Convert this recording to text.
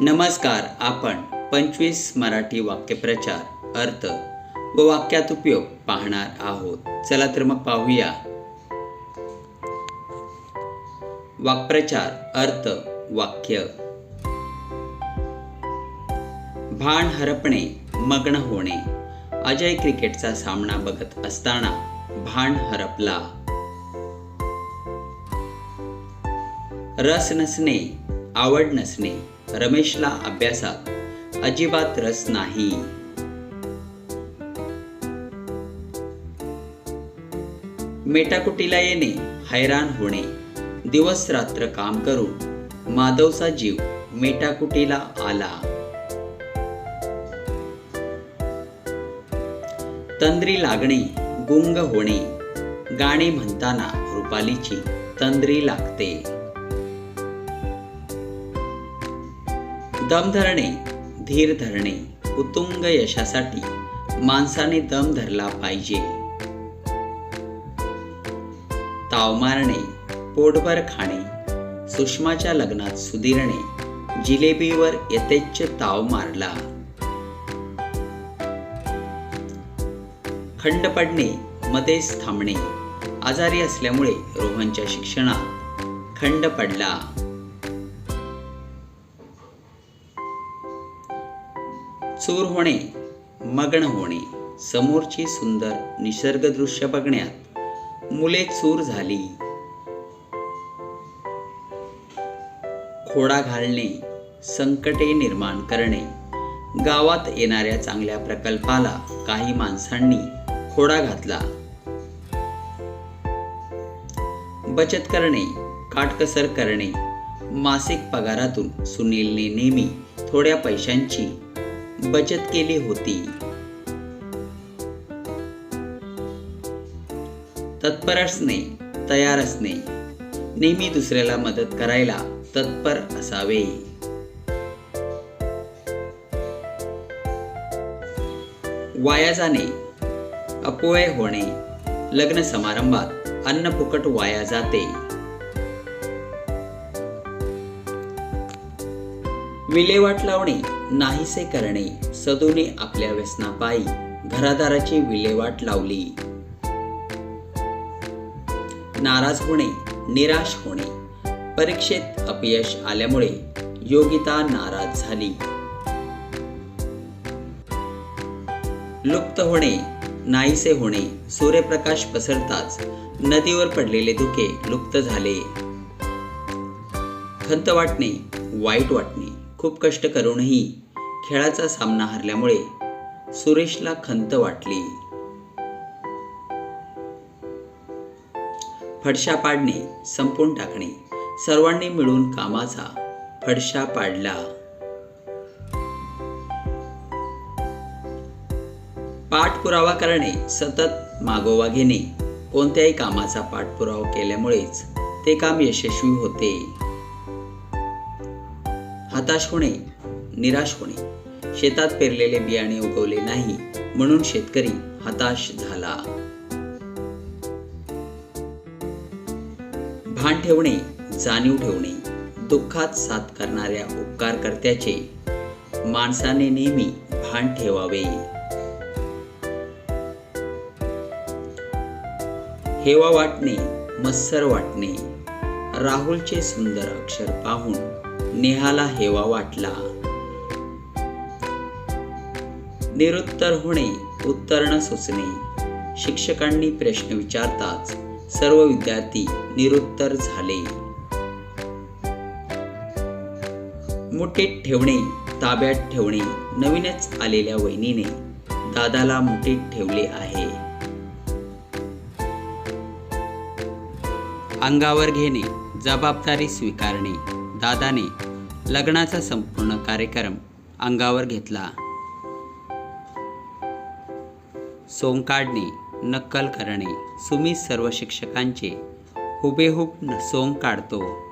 नमस्कार आपण पंचवीस मराठी वाक्यप्रचार अर्थ व वाक्यात उपयोग पाहणार आहोत. चला तर मग पाहूया. वाक्प्रचार अर्थ वाक्य. भान हरपणे मग्न होणे. अजय क्रिकेटचा सामना बघत असताना भान हरपला. रस नसणे आवड नसणे. रमेशला अभ्यासात अजिबात रस नाही. मेटाकुटीला येणे हैराण होणे दिवस रात्र काम करून माधवचा जीव मेटाकुटीला आला. तंद्री लागणे गुंग होणे गाणे म्हणताना रुपालीची तंद्री लागते. दम धरणे धीर धरणे उत्तुंग यशासाठी माणसाने दम धरला पाहिजे. ताव मारणे पोटभर खाणे सुषमाच्या लग्नात सुधीरणे जिलेबीवर यथेच्छ ताव मारला. खंड पडणे मध्येच थांबणे आजारी असल्यामुळे रोहनच्या शिक्षणात खंड पडला. चूर होणे मग्न होणे समोरची सुंदर निसर्ग दृश्य बघण्यात मुले चूर झाली. खोडा घालणे संकटे निर्माण करणे गावात येणाऱ्या चांगल्या प्रकल्पाला काही माणसांनी खोडा घातला. बचत करणे काटकसर करणे मासिक पगारातून सुनीलने नेहमी थोड्या पैशांची बचत केली होती. तत्पर असणे तयार असणे नेहमी दुसऱ्याला मदत करायला तत्पर असावे. वाया जाणे अपव्यय होणे लग्न समारंभात अन्न फुकट वाया जाते. विल्हेवाट लावणे नाहीसे करणे सदूने आपल्या व्यसनापायी घरादाराची विल्हेवाट लावली. नाराज होणे निराश होणे परीक्षेत अपयश आल्यामुळे योगिता नाराज झाली. लुप्त होणे नाहीसे होणे सूर्यप्रकाश पसरताच नदीवर पडलेले धुके लुप्त झाले. खंत वाटणे वाईट वाटणे खूप कष्ट करूनही खेळाचा सामना हरल्यामुळे सुरेशला खंत वाटली. फडशा पाडणे संपून टाकणे. सर्वांनी मिळून कामाचा फडशा पाडला. पाठपुरावा करणे सतत मागोवा घेणे कोणत्याही कामाचा पाठपुरावा केल्यामुळेच ते काम यशस्वी होते. हताश होणे निराश होणे. शेतात पेरलेले बियाणे उगवले नाही म्हणून शेतकरी हताश झाला. भान ठेवणे जाणीव ठेवणे दुःखात साथ करणाऱ्या उपकारकर्त्याचे माणसाने नेहमी भान ठेवावे. हेवा वाटणे मत्सर वाटणे राहुलचे सुंदर अक्षर पाहून नेहाला हेवा वाटला. निरुत्तर होणे उत्तर न सुचणे. शिक्षकांनी प्रश्न विचारताच सर्व विद्यार्थी निरुत्तर झाले. मुठीत ठेवणे ताब्यात ठेवणे नवीनच आलेल्या वहिनीने दादाला मुठीत ठेवले आहे. अंगावर घेणे जबाबदारी स्वीकारणे दादाने लग्नाचा संपूर्ण कार्यक्रम अंगावर घेतला. सोंग काढणे नक्कल करणे सुमी सर्व शिक्षकांचे हुबेहूब सोंग काढतो.